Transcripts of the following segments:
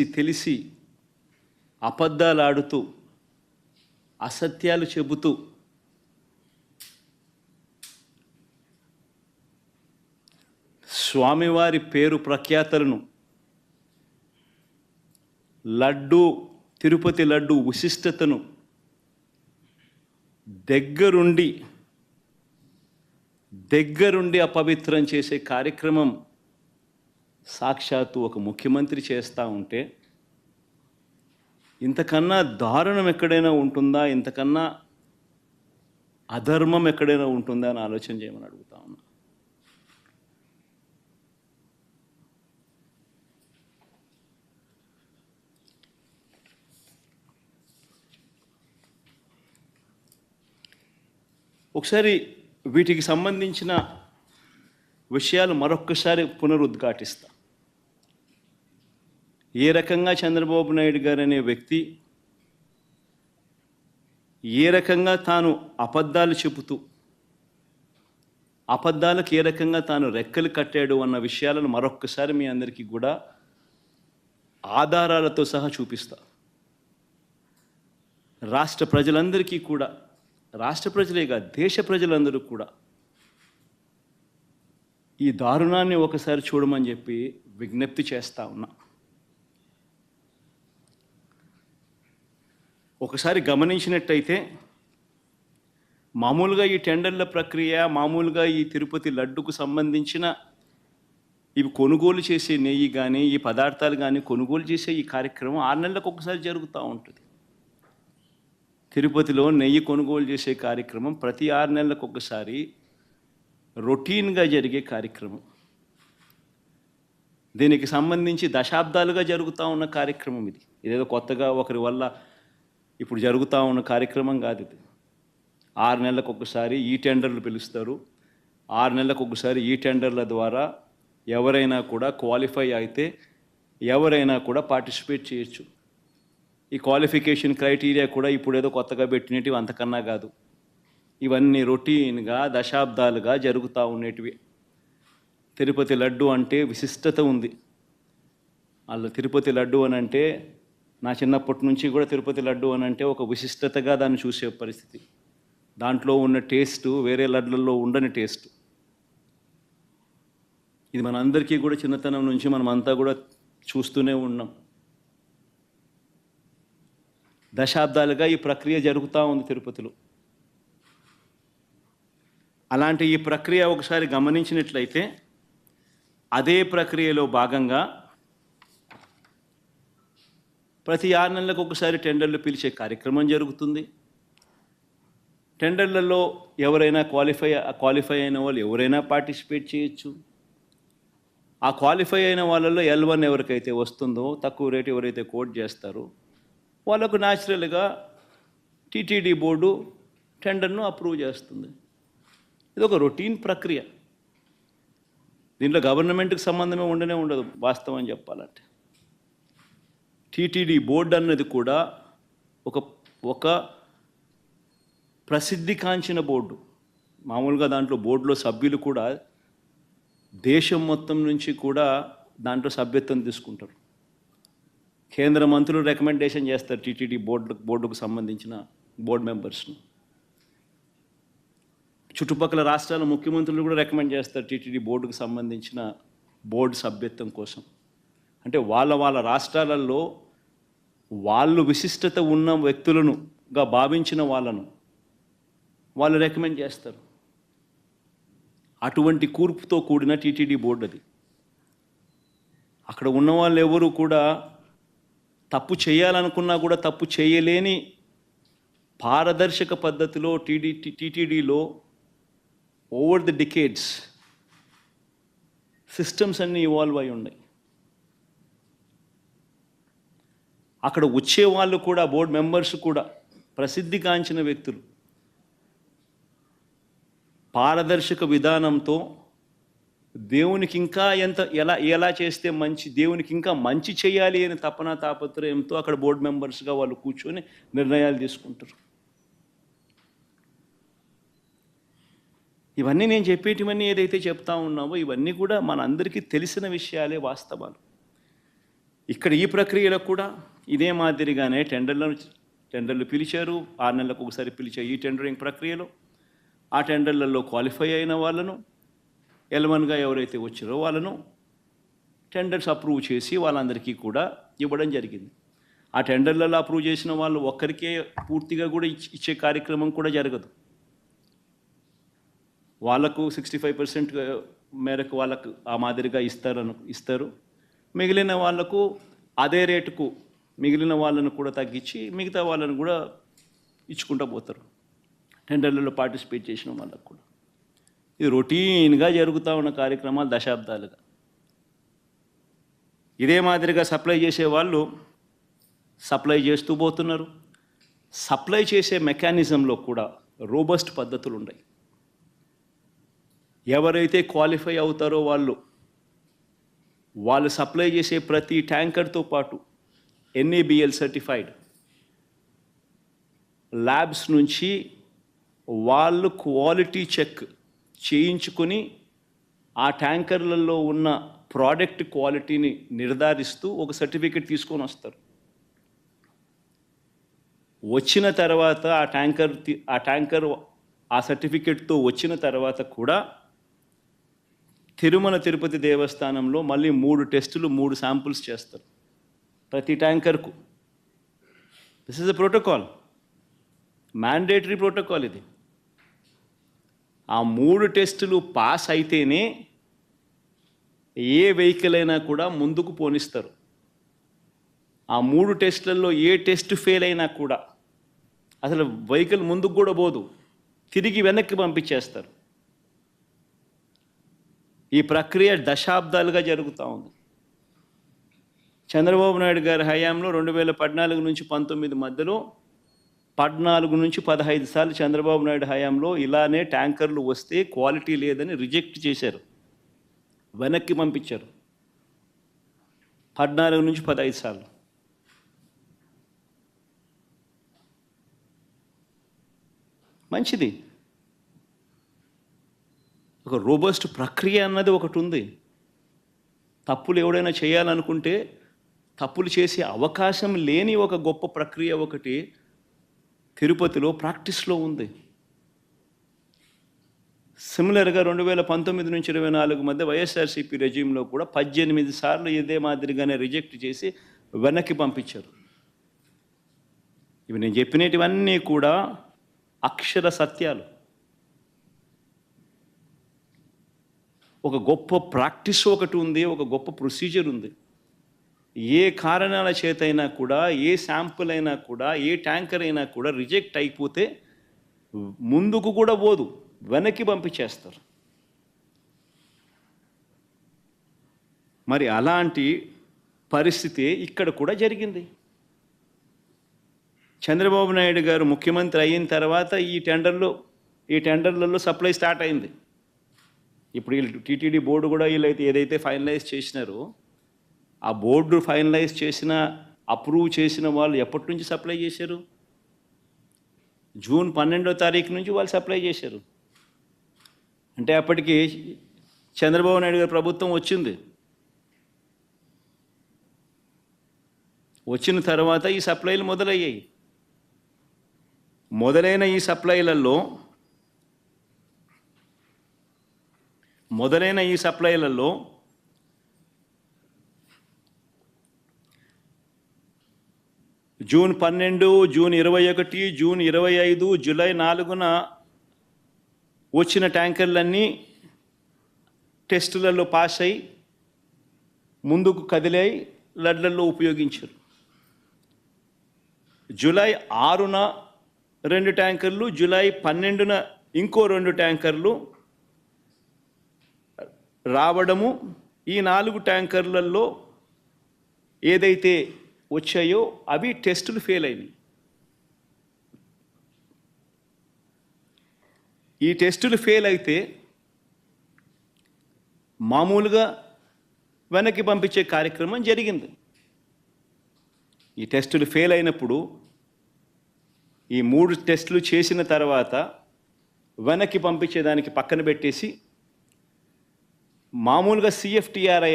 తెలిసి తెలిసి అబద్ధాలాడుతూ అసత్యాలు చెబుతూ స్వామివారి పేరు ప్రఖ్యాతలను లడ్డు తిరుపతి లడ్డు విశిష్టతను దగ్గరుండి దగ్గరుండి అపవిత్రం చేసే కార్యక్రమం సాక్షాత్తు ఒక ముఖ్యమంత్రి చేస్తూ ఉంటే ఇంతకన్నా దారుణం ఎక్కడైనా ఉంటుందా? ఇంతకన్నా అధర్మం ఎక్కడైనా ఉంటుందా అని ఆలోచన చేయమని అడుగుతా ఉన్నా. ఒకసారి వీటికి సంబంధించిన విషయాలు మరొక్కసారి పునరుద్ఘాటిస్తా. ఏ రకంగా చంద్రబాబు నాయుడు గారు అనే వ్యక్తి ఏ రకంగా తాను అబద్ధాలు చెబుతూ అబద్ధాలకు ఏ రకంగా తాను రెక్కలు కట్టాడు అన్న విషయాలను మరొక్కసారి మీ అందరికీ కూడా ఆధారాలతో సహా చూపిస్తా. రాష్ట్ర ప్రజలందరికీ కూడా రాష్ట్ర ప్రజలేగా దేశ ప్రజలందరూ కూడా ఈ దారుణాన్ని ఒకసారి చూడమని చెప్పి విజ్ఞప్తి చేస్తా ఉన్నా. ఒకసారి గమనించినట్టయితే మామూలుగా ఈ టెండర్ల ప్రక్రియ మామూలుగా ఈ తిరుపతి లడ్డుకు సంబంధించిన ఇవి కొనుగోలు చేసే నెయ్యి కానీ ఈ పదార్థాలు కానీ కొనుగోలు చేసే ఈ కార్యక్రమం ఆరు నెలలకు ఒకసారి జరుగుతూ ఉంటుంది. తిరుపతిలో నెయ్యి కొనుగోలు చేసే కార్యక్రమం ప్రతి ఆరు నెలలకు ఒకసారి రొటీన్గా జరిగే కార్యక్రమం. దీనికి సంబంధించి దశాబ్దాలుగా జరుగుతూ ఉన్న కార్యక్రమం ఇది. ఇదేదో కొత్తగా ఒకరి వల్ల ఇప్పుడు జరుగుతూ ఉన్న కార్యక్రమం కాదు ఇది. ఆరు నెలలకు ఒకసారి ఈ టెండర్లు పిలుస్తారు. ఆరు నెలలకు ఒకసారి ఈ టెండర్ల ద్వారా ఎవరైనా కూడా క్వాలిఫై అయితే ఎవరైనా కూడా పార్టిసిపేట్ చేయొచ్చు. ఈ క్వాలిఫికేషన్ క్రైటీరియా కూడా ఇప్పుడు ఏదో కొత్తగా పెట్టినవి అంతకన్నా కాదు. ఇవన్నీ రొటీన్గా దశాబ్దాలుగా జరుగుతూ ఉండేటివి. తిరుపతి లడ్డు అంటే విశిష్టత ఉంది. అలా తిరుపతి లడ్డు అని అంటే నా చిన్నప్పటి నుంచి కూడా తిరుపతి లడ్డు అని అంటే ఒక విశిష్టతగా దాన్ని చూసే పరిస్థితి. దాంట్లో ఉన్న టేస్ట్ వేరే లడ్లలో ఉండని టేస్ట్. ఇది మనందరికీ కూడా చిన్నతనం నుంచి మనం అంతా కూడా చూస్తూనే ఉన్నాం. దశాబ్దాలుగా ఈ ప్రక్రియ జరుగుతూ ఉంది తిరుపతిలో. అలాంటి ఈ ప్రక్రియ ఒకసారి గమనించినట్లయితే అదే ప్రక్రియలో భాగంగా ప్రతి ఆరు నెలలకు ఒకసారి టెండర్లు పిలిచే కార్యక్రమం జరుగుతుంది. టెండర్లలో ఎవరైనా క్వాలిఫై క్వాలిఫై అయిన వాళ్ళు ఎవరైనా పార్టిసిపేట్ చేయొచ్చు. ఆ క్వాలిఫై అయిన వాళ్ళలో ఎల్ వన్ ఎవరికైతే వస్తుందో తక్కువ రేటు ఎవరైతే కోట్ చేస్తారో వాళ్ళకు న్యాచురల్గా టీటీడీ బోర్డు టెండర్ను అప్రూవ్ చేస్తుంది. ఇది ఒక రొటీన్ ప్రక్రియ. దీంట్లో గవర్నమెంట్కి సంబంధమే ఉండనే ఉండదు వాస్తవం చెప్పాలంటే. టీటీడీ బోర్డు అన్నది కూడా ఒక ఒక ప్రసిద్ధి కాంచిన బోర్డు. మామూలుగా దాంట్లో బోర్డులో సభ్యులు కూడా దేశం మొత్తం నుంచి కూడా దాంట్లో సభ్యత్వం తీసుకుంటారు. కేంద్ర మంత్రులు రికమెండేషన్ చేస్తారు టీటీడీ బోర్డు బోర్డుకు సంబంధించిన బోర్డు మెంబర్స్ను. చుట్టుపక్కల రాష్ట్రాల ముఖ్యమంత్రులు కూడా రికమెండ్ చేస్తారు టీటీడీ బోర్డుకు సంబంధించిన బోర్డు సభ్యత్వం కోసం. అంటే వాళ్ళ వాళ్ళ రాష్ట్రాలలో వాళ్ళు విశిష్టత ఉన్న వ్యక్తులనుగా భావించిన వాళ్ళను వాళ్ళు రికమెండ్ చేస్తారు. అటువంటి కూర్పుతో కూడిన టీటీడీ బోర్డు అది. అక్కడ ఉన్న వాళ్ళు ఎవరు కూడా తప్పు చేయాలనుకున్నా కూడా తప్పు చేయలేని పారదర్శక పద్ధతిలో టీడీ టీటీడీలో ఓవర్ ది డికేడ్స్ సిస్టమ్స్ అన్నీ ఇవాల్వ్ అయి ఉన్నాయి. అక్కడ వచ్చే వాళ్ళు కూడా బోర్డు మెంబర్స్ కూడా ప్రసిద్ధిగాంచిన వ్యక్తులు. పారదర్శక విధానంతో దేవునికి ఇంకా ఎంత ఎలా ఎలా చేస్తే మంచి దేవునికి ఇంకా మంచి చేయాలి అనే తపన తాపత్రయంతో అక్కడ బోర్డు మెంబర్స్గా వాళ్ళు కూర్చొని నిర్ణయాలు తీసుకుంటారు. ఇవన్నీ నేను చెప్పేటివన్నీ ఏదైతే చెప్తా ఉన్నామో ఇవన్నీ కూడా మనందరికీ తెలిసిన విషయాలే వాస్తవాలు. ఇక్కడ ఈ ప్రక్రియలో కూడా ఇదే మాదిరిగానే టెండర్లను టెండర్లు పిలిచారు. ఆరు నెలలకు ఒకసారి పిలిచే ఈ టెండరింగ్ ప్రక్రియలో ఆ టెండర్లలో క్వాలిఫై అయిన వాళ్ళను ఎలవన్గా ఎవరైతే వచ్చారో వాళ్ళను టెండర్స్ అప్రూవ్ చేసి వాళ్ళందరికీ కూడా ఇవ్వడం జరిగింది. ఆ టెండర్లలో అప్రూవ్ చేసిన వాళ్ళు ఒక్కరికే పూర్తిగా కూడా ఇచ్చే కార్యక్రమం కూడా జరగదు. వాళ్ళకు సిక్స్టీ ఫైవ్ పర్సెంట్ మేరకు వాళ్ళకు ఆ మాదిరిగా ఇస్తారను ఇస్తారు. మిగిలిన వాళ్ళకు అదే రేటుకు మిగిలిన వాళ్ళను కూడా తగ్గించి మిగతా వాళ్ళను కూడా ఇచ్చుకుంటూ పోతారు. టెండర్లలో పార్టిసిపేట్ చేసిన వాళ్ళకు కూడా. ఇది రొటీన్గా జరుగుతూ ఉన్న కార్యక్రమాలు దశాబ్దాలుగా. ఇదే మాదిరిగా సప్లై చేసే వాళ్ళు సప్లై చేస్తూ పోతున్నారు. సప్లై చేసే మెకానిజంలో కూడా రోబస్ట్ పద్ధతులు ఉన్నాయి ఎవరైతే క్వాలిఫై అవుతారో వాళ్ళు వాళ్ళు సప్లై చేసే ప్రతి ట్యాంకర్తో పాటు ఎన్ఏబిఎల్ సర్టిఫైడ్ ల్యాబ్స్ నుంచి వాళ్ళు క్వాలిటీ చెక్ చేయించుకొని ఆ ట్యాంకర్లలో ఉన్న ప్రోడక్ట్ క్వాలిటీని నిర్ధారిస్తూ ఒక సర్టిఫికెట్ తీసుకొని వస్తారు. వచ్చిన తర్వాత ఆ ట్యాంకర్ ఆ ట్యాంకర్ ఆ సర్టిఫికెట్తో వచ్చిన తర్వాత కూడా తిరుమల తిరుపతి దేవస్థానంలో మళ్ళీ మూడు టెస్టులు మూడు శాంపుల్స్ చేస్తారు. ప్రతి ట్యాంకర్కు. This is a protocol mandatory protocol ఇది. ఆ మూడు టెస్టులు పాస్ అయితేనే ఏ వెహికల్ అయినా కూడా ముందుకు పోనిస్తారు. ఆ మూడు టెస్టులలో ఏ టెస్ట్ ఫెయిల్ అయినా కూడా అసలు వెహికల్ ముందుకు కూడా పోదు. తిరిగి వెనక్కి పంపించేస్తారు. ఈ ప్రక్రియ దశాబ్దాలుగా జరుగుతూ ఉంది. చంద్రబాబు నాయుడు గారి హయాంలో రెండు వేల పద్నాలుగు నుంచి పంతొమ్మిది మధ్యలో పద్నాలుగు నుంచి పదహైదు సార్లు చంద్రబాబు నాయుడు హయాంలో ఇలానే ట్యాంకర్లు వస్తే క్వాలిటీ లేదని రిజెక్ట్ చేశారు. వెనక్కి పంపించారు. పద్నాలుగు నుంచి పదహైదు సార్లు. మంచిది. ఒక రోబస్ట్ ప్రక్రియ అన్నది ఒకటి ఉంది. తప్పులు ఎవడైనా చేయాలనుకుంటే తప్పులు చేసే అవకాశం లేని ఒక గొప్ప ప్రక్రియ ఒకటి తిరుపతిలో ప్రాక్టీస్లో ఉంది. సిమిలర్గా రెండు వేల పంతొమ్మిది నుంచి ఇరవై నాలుగు మధ్య వైఎస్ఆర్సీపీ రెజ్యూమ్లో కూడా పద్దెనిమిది సార్లు ఇదే మాదిరిగానే రిజెక్ట్ చేసి వెనక్కి పంపించారు. ఇవి నేను చెప్పినటివన్నీ కూడా అక్షర సత్యాలు. ఒక గొప్ప ప్రాక్టీస్ ఒకటి ఉంది ఒక గొప్ప ప్రొసీజర్ ఉంది. ఏ కారణాల చేతైనా కూడా ఏ శాంపుల్ అయినా కూడా ఏ ట్యాంకర్ అయినా కూడా రిజెక్ట్ అయిపోతే ముందుకు కూడా పోదు వెనక్కి పంపించేస్తారు. మరి అలాంటి పరిస్థితి ఇక్కడ కూడా జరిగింది. చంద్రబాబు నాయుడు గారు ముఖ్యమంత్రి అయిన తర్వాత ఈ టెండర్లు ఈ టెండర్లలో సప్లై స్టార్ట్ అయింది. ఇప్పుడు వీళ్ళు టీటీడీ బోర్డు కూడా వీళ్ళైతే ఏదైతే ఫైనలైజ్ చేసినారో ఆ బోర్డు ఫైనలైజ్ చేసిన అప్రూవ్ చేసిన వాళ్ళు ఎప్పటి నుంచి సప్లై చేశారు? జూన్ పన్నెండో తారీఖు నుంచి వాళ్ళు సప్లై చేశారు. అంటే అప్పటికి చంద్రబాబు నాయుడు గారి ప్రభుత్వం వచ్చింది. వచ్చిన తర్వాత ఈ సప్లైలు మొదలయ్యాయి. మొదలైన ఈ సప్లైలలో మొదలైన ఈ సప్లైలలో జూన్ పన్నెండు జూన్ ఇరవై ఒకటి జూన్ ఇరవై ఐదు జూలై నాలుగున వచ్చిన ట్యాంకర్లన్నీ టెస్టులలో పాస్ అయి ముందుకు కదిలాయి లడ్లలో ఉపయోగించారు. జూలై ఆరున రెండు ట్యాంకర్లు జూలై పన్నెండున ఇంకో రెండు ట్యాంకర్లు రావడము ఈ నాలుగు ట్యాంకర్లలో ఏదైతే వచ్చాయో అవి టెస్టులు ఫెయిల్ అయినాయి. ఈ టెస్టులు ఫెయిల్ అయితే మామూలుగా వెనక్కి పంపించే కార్యక్రమం జరిగింది. ఈ టెస్టులు ఫెయిల్ అయినప్పుడు ఈ మూడు టెస్టులు చేసిన తర్వాత వెనక్కి పంపించేదానికి పక్కన పెట్టేసి మామూలుగా CFTRI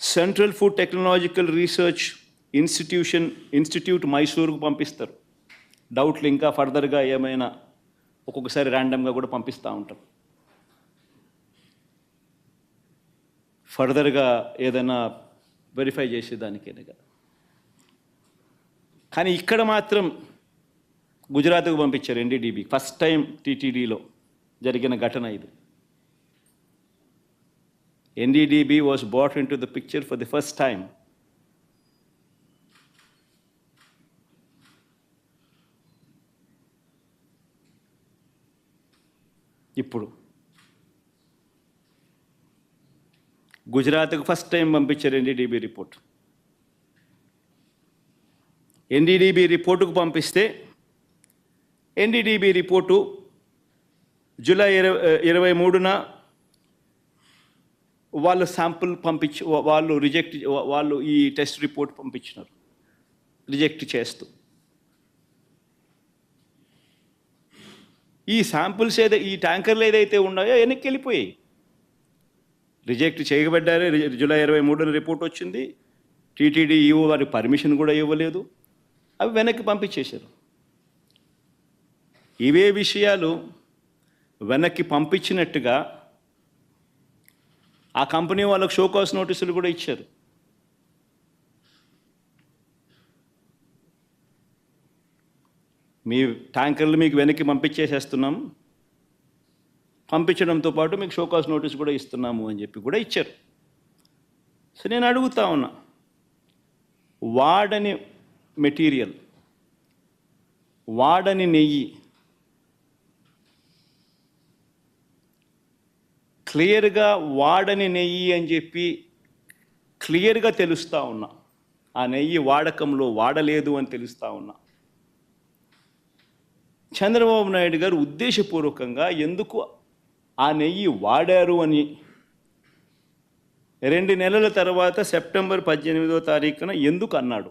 central food technological research institution institute మైసూరుకు పంపిస్తారు. డౌట్లు ఇంకా ఫర్దర్గా ఏమైనా ఒక్కొక్కసారి ర్యాండమ్గా కూడా పంపిస్తూ ఉంటారు ఫర్దర్గా ఏదైనా వెరిఫై చేసేదానికైనా కదా కానీ ఇక్కడ మాత్రం గుజరాత్కు పంపించారు ఎన్డీడీబీ ఫస్ట్ టైం టీటీడీలో జరిగిన ఘటన ఇది. NDDB was brought into the the picture for first first time ఇప్పుడు. గుజరాత్కు ఫస్ట్ టైం పంపించారు ఎన్డీడీబీ రిపోర్ట్ ఎన్డీడీబీ రిపోర్టుకు పంపిస్తే ఎన్డీడీబీ రిపోర్టు జూలై ఇరవై ఇరవై మూడున వాళ్ళు శాంపుల్ పంపించి వాళ్ళు రిజెక్ట్ వాళ్ళు ఈ టెస్ట్ రిపోర్ట్ పంపించినారు. రిజెక్ట్ చేస్తూ. ఈ శాంపుల్స్ ఏదైతే ఈ ట్యాంకర్లు ఏదైతే ఉన్నాయో వెనక్కి వెళ్ళిపోయాయి. రిజెక్ట్ చేయబడ్డారే జూలై ఇరవై మూడున రిపోర్ట్ వచ్చింది. టీటీడీ ఈఓ వారి పర్మిషన్ కూడా ఇవ్వలేదు. అవి వెనక్కి పంపించేశారు. ఇవే విషయాలు వెనక్కి పంపించినట్టుగా ఆ కంపెనీ వాళ్ళకు షోకాస్ నోటీసులు కూడా ఇచ్చారు. మీ ట్యాంకర్లు మీకు వెనక్కి పంపించేసేస్తున్నాం. పంపించడంతో పాటు మీకు షోకాస్ నోటీస్ కూడా ఇస్తున్నాము అని చెప్పి కూడా ఇచ్చారు. సో నేను అడుగుతా ఉన్నా వాడని మెటీరియల్ వాడని నెయ్యి క్లియర్గా వాడని నెయ్యి అని చెప్పి క్లియర్గా తెలుస్తూ ఉన్నా. ఆ నెయ్యి వాడకంలో వాడలేదు అని తెలుస్తూ ఉన్నా. చంద్రబాబు నాయుడు గారు ఉద్దేశపూర్వకంగా ఎందుకు ఆ నెయ్యి వాడారు అని రెండు నెలల తర్వాత సెప్టెంబర్ పద్దెనిమిదో తారీఖున ఎందుకు అన్నాడు?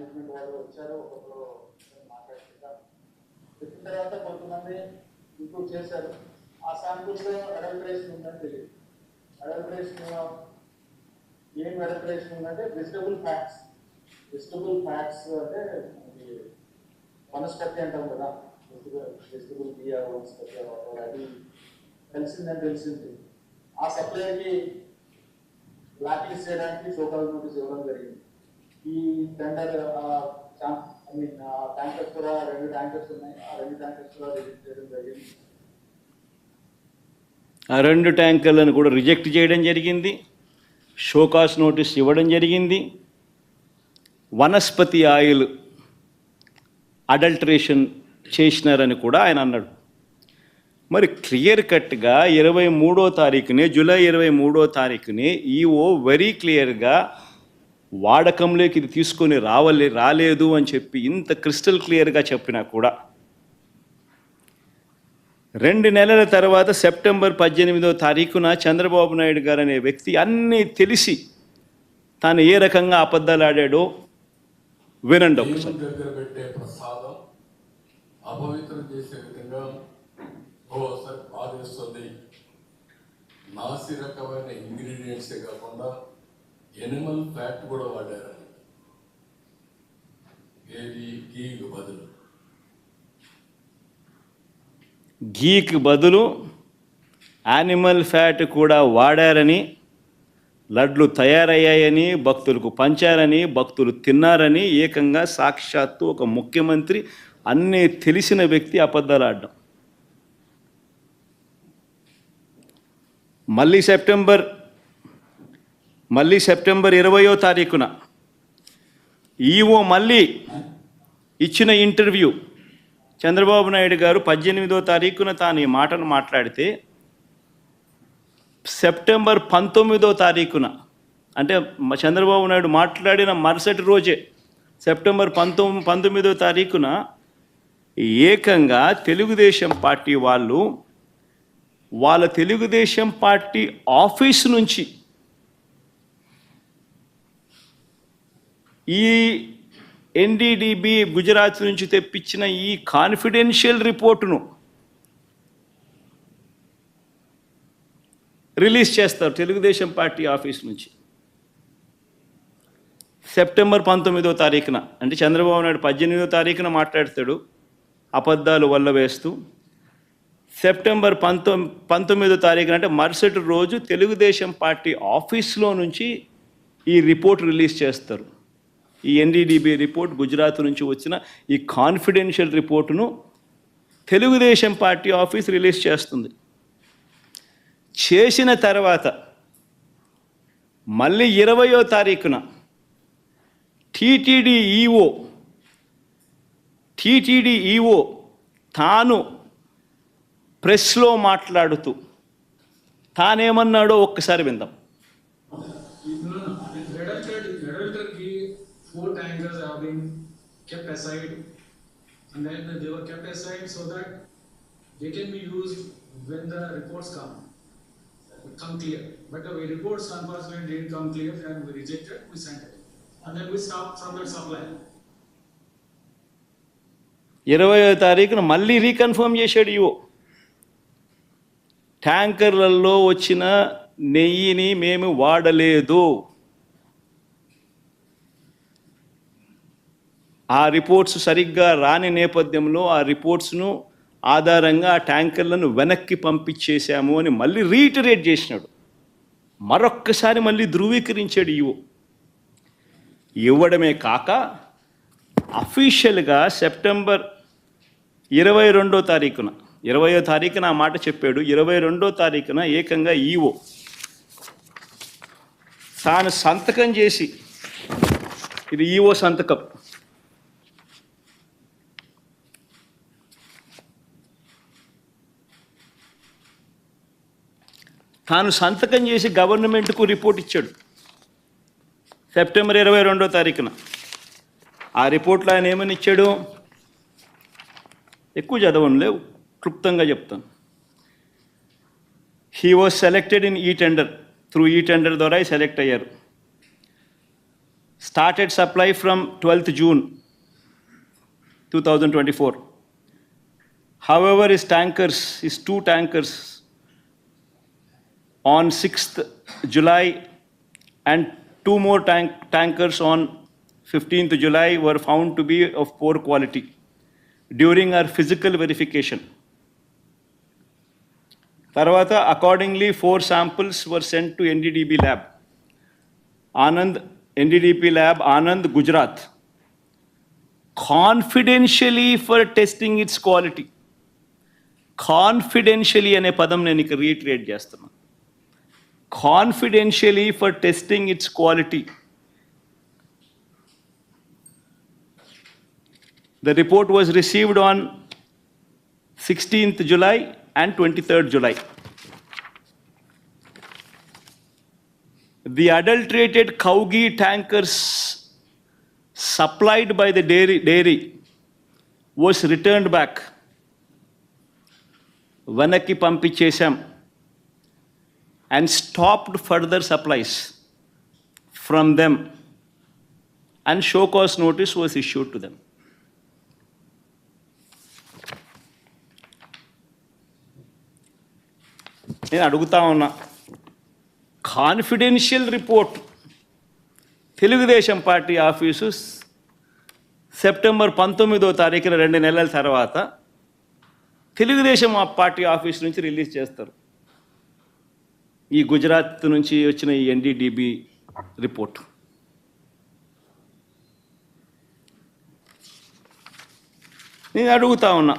మేనేజ్మెంట్ వాళ్ళు వచ్చారు ఒకరు మాట్లాడుతున్నారు చెప్పిన తర్వాత కొంతమంది ఇంప్రూవ్ చేశారు. ఆ శాంపుల్స్లో అడల్ట్రేషన్ ఉందని తెలియదు. అడల్ట్రేషన్ ఏం అడల్ట్రేషన్ ఉందంటే వెజిటబుల్ ఫ్యాట్స్ వెజిటబుల్ ఫ్యాట్స్ అంటే వనస్పతి అంటాం కదా. వెజిటబుల్ బియ్య వనస్పతి అది తెలిసిందని తెలిసింది. ఆ సప్లైకి బ్లాక్ లిస్ట్ చేయడానికి షోకాల్ నోటీస్ ఇవ్వడం జరిగింది. ఈ టెండర్ ఐ మీన్ ట్యాంకర్స్ కూడా రెండు ట్యాంకర్స్ ఉన్నాయి. ఆ రెండు ట్యాంకర్స్ కూడా రిజెక్ట్ చేయడం జరిగింది. ఆ రెండు ట్యాంకర్లను కూడా రిజెక్ట్ చేయడం జరిగింది. షోకాస్ నోటీస్ ఇవ్వడం జరిగింది. వనస్పతి ఆయిల్ అడల్టరేషన్ చేసినారని కూడా ఆయన అన్నాడు. మరి క్లియర్ కట్గా ఇరవై మూడో తారీఖునే జూలై ఇరవై మూడో తారీఖునే ఈఓ వెరీ క్లియర్గా వాడకంలోకి ఇది తీసుకొని రావలే రాలేదు అని చెప్పి ఇంత క్రిస్టల్ క్లియర్గా చెప్పినా కూడా రెండు నెలల తర్వాత సెప్టెంబర్ పద్దెనిమిదో తారీఖున చంద్రబాబు నాయుడు గారు అనే వ్యక్తి అన్నీ తెలిసి తాను ఏ రకంగా అబద్ధాలు ఆడాడో వినండి ఒకసారి. అపవిత్రం చేసే విధంగా ఓసారి ఇంగ్రీడియంట్సే కాకుండా ఎనిమల్ ఫ్యాట్ కూడా వాడారని ఏది? గీకు బదులు. గీకి బదులు యానిమల్ ఫ్యాట్ కూడా వాడారని లడ్లు తయారయ్యాయని భక్తులకు పంచారని భక్తులు తిన్నారని ఏకంగా సాక్షాత్తు ఒక ముఖ్యమంత్రి అన్నీ తెలిసిన వ్యక్తి అబద్ధాలు ఆడడం. మళ్ళీ సెప్టెంబర్ మళ్ళీ సెప్టెంబర్ ఇరవయో తారీఖున ఈఓ మళ్ళీ ఇచ్చిన ఇంటర్వ్యూ. చంద్రబాబు నాయుడు గారు పద్దెనిమిదో తారీఖున తాను ఈ మాటను మాట్లాడితే సెప్టెంబర్ పంతొమ్మిదో తారీఖున అంటే చంద్రబాబు నాయుడు మాట్లాడిన మరుసటి రోజే సెప్టెంబర్ పంతొమ్మిది పంతొమ్మిదో తారీఖున ఏకంగా తెలుగుదేశం పార్టీ వాళ్ళు వాళ్ళ తెలుగుదేశం పార్టీ ఆఫీస్ నుంచి ఈ ఎన్డీడీబీ గుజరాత్ నుంచి తెప్పించిన ఈ కాన్ఫిడెన్షియల్ రిపోర్టును రిలీజ్ చేస్తారు తెలుగుదేశం పార్టీ ఆఫీస్ నుంచి. సెప్టెంబర్ పంతొమ్మిదో తారీఖున అంటే చంద్రబాబు నాయుడు పద్దెనిమిదో తారీఖున మాట్లాడతాడు అబద్ధాలు వల్ల వేస్తూ. సెప్టెంబర్ పంతొ పంతొమ్మిదో తారీఖున అంటే మరుసటి రోజు తెలుగుదేశం పార్టీ ఆఫీస్లో నుంచి ఈ రిపోర్ట్ రిలీజ్ చేస్తారు. ఈ ఎన్డీడీబీ రిపోర్ట్ గుజరాత్ నుంచి వచ్చిన ఈ కాన్ఫిడెన్షియల్ రిపోర్టును తెలుగుదేశం పార్టీ ఆఫీస్ రిలీజ్ చేస్తుంది. చేసిన తర్వాత మళ్ళీ ఇరవయో తారీఖున టీటీడీ ఈఓ టీటీడీ ఈఓ తాను ప్రెస్లో మాట్లాడుతూ తానేమన్నాడో ఒక్కసారి విందాం. Aside. And then they were kept aside so that they can be used when the reports come, come clear. But the reports unfortunately didn't come clear and we rejected, we sent it. And then we stopped from that supply. ఇరవయో తారీఖున మళ్ళీ reconfirm చేశాడు ఇవో ట్యాంకర్లలో వచ్చిన నెయ్యిని మేము వాడలేదు ఆ రిపోర్ట్స్ సరిగ్గా రాని నేపథ్యంలో ఆ రిపోర్ట్స్ను ఆధారంగా ఆ ట్యాంకర్లను వెనక్కి పంపించేశాము అని మళ్ళీ రీటరేట్ చేసినాడు. మరొక్కసారి మళ్ళీ ధృవీకరించాడు ఇవో ఇవ్వడమే కాక అఫీషియల్గా సెప్టెంబర్ ఇరవై రెండో తారీఖున ఇరవయో తారీఖున ఆ మాట చెప్పాడు. ఇరవై రెండో తారీఖున ఏకంగా ఈవో తాను సంతకం చేసి ఇది ఈవో సంతకం. తాను సంతకం చేసి గవర్నమెంట్కు రిపోర్ట్ ఇచ్చాడు. సెప్టెంబర్ ఇరవై రెండో తారీఖున. ఆ రిపోర్ట్లో ఆయన ఏమని ఇచ్చాడు? ఎక్కువ చదవనులే క్లుప్తంగా చెప్తాను. He was selected in e tender through e tender ద్వారా సెలెక్ట్ అయ్యారు. Started supply from twelfth June two thousand twenty four however is tankers is two tankers on 6th July and two more tank, tankers on 15th July were found to be of poor quality during our physical verification. తర్వాత accordingly four samples were sent to NDDB lab Anand NDDP lab Anand Gujarat confidentially for testing its quality confidentially అనే పదం నేను ఇక retreat చేస్తున్నాను confidentially for testing its quality. The report was received on 16th July and 23rd July. The adulterated cow ghee tankers supplied by the dairy, dairy was returned back. వెనక్కి పంపించేశాం and stopped further supplies from them and show cause notice was issued to them. నేను అడుగుతా ఉన్నా confidential report Telugu Desam party office September పంతొమ్మిదో తారీఖున రెండు నెలల తర్వాత తెలుగుదేశం ఆ పార్టీ ఆఫీస్ నుంచి రిలీజ్ చేస్తారు ఈ గుజరాత్ నుంచి వచ్చిన ఈ ఎన్డీడీబీ రిపోర్ట్ నేను అడుగుతా ఉన్నా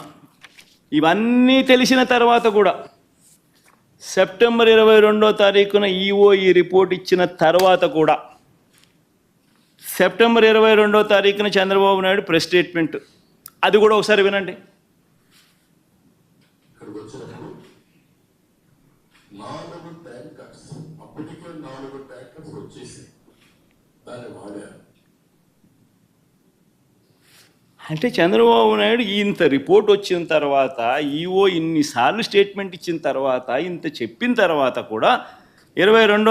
ఇవన్నీ తెలిసిన తర్వాత కూడా సెప్టెంబర్ ఇరవై రెండో తారీఖున ఈఓ ఈ రిపోర్ట్ ఇచ్చిన తర్వాత కూడా సెప్టెంబర్ ఇరవై రెండో తారీఖున చంద్రబాబు నాయుడు ప్రెస్ స్టేట్మెంట్ అది కూడా ఒకసారి వినండి ఇక్కడికి వచ్చినప్పుడు నాలుగు ట్యాంకర్స్ అప్పటికే నాలుగు ట్యాంకర్స్ వచ్చేసి దాన్ని వాడారు అంటే చంద్రబాబు నాయుడు ఇంత రిపోర్ట్ వచ్చిన తర్వాత ఈఓ ఇన్నిసార్లు స్టేట్మెంట్ ఇచ్చిన తర్వాత ఇంత చెప్పిన తర్వాత కూడా ఇరవై రెండో